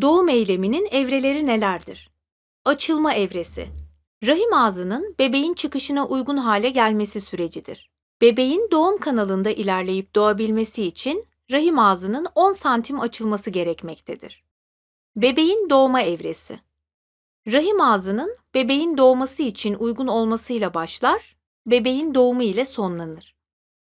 Doğum eyleminin evreleri nelerdir? Açılma evresi. Rahim ağzının bebeğin çıkışına uygun hale gelmesi sürecidir. Bebeğin doğum kanalında ilerleyip doğabilmesi için rahim ağzının 10 santim açılması gerekmektedir. Bebeğin doğma evresi. Rahim ağzının bebeğin doğması için uygun olmasıyla başlar, bebeğin doğumu ile sonlanır.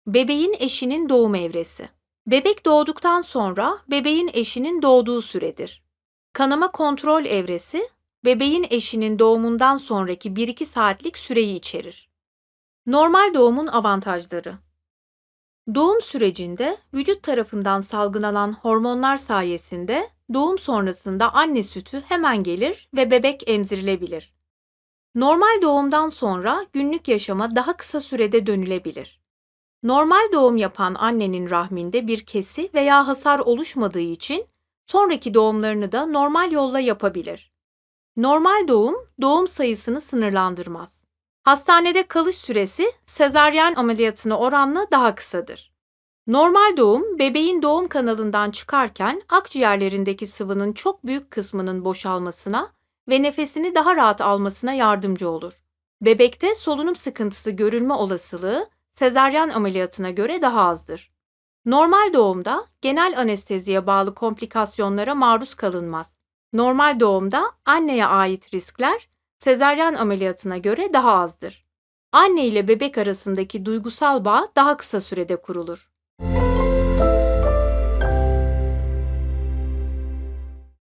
Bebeğin eşinin doğum evresi. Bebek doğduktan sonra bebeğin eşinin doğduğu süredir. Kanama kontrol evresi, bebeğin eşinin doğumundan sonraki 1-2 saatlik süreyi içerir. Normal doğumun avantajları Doğum sürecinde vücut tarafından salgılanan hormonlar sayesinde doğum sonrasında anne sütü hemen gelir ve bebek emzirilebilir. Normal doğumdan sonra günlük yaşama daha kısa sürede dönülebilir. Normal doğum yapan annenin rahminde bir kesi veya hasar oluşmadığı için sonraki doğumlarını da normal yolla yapabilir. Normal doğum, doğum sayısını sınırlandırmaz. Hastanede kalış süresi sezaryen ameliyatına oranla daha kısadır. Normal doğum, bebeğin doğum kanalından çıkarken akciğerlerindeki sıvının çok büyük kısmının boşalmasına ve nefesini daha rahat almasına yardımcı olur. Bebekte solunum sıkıntısı görülme olasılığı sezaryen ameliyatına göre daha azdır. Normal doğumda genel anesteziye bağlı komplikasyonlara maruz kalınmaz. Normal doğumda anneye ait riskler sezaryen ameliyatına göre daha azdır. Anne ile bebek arasındaki duygusal bağ daha kısa sürede kurulur.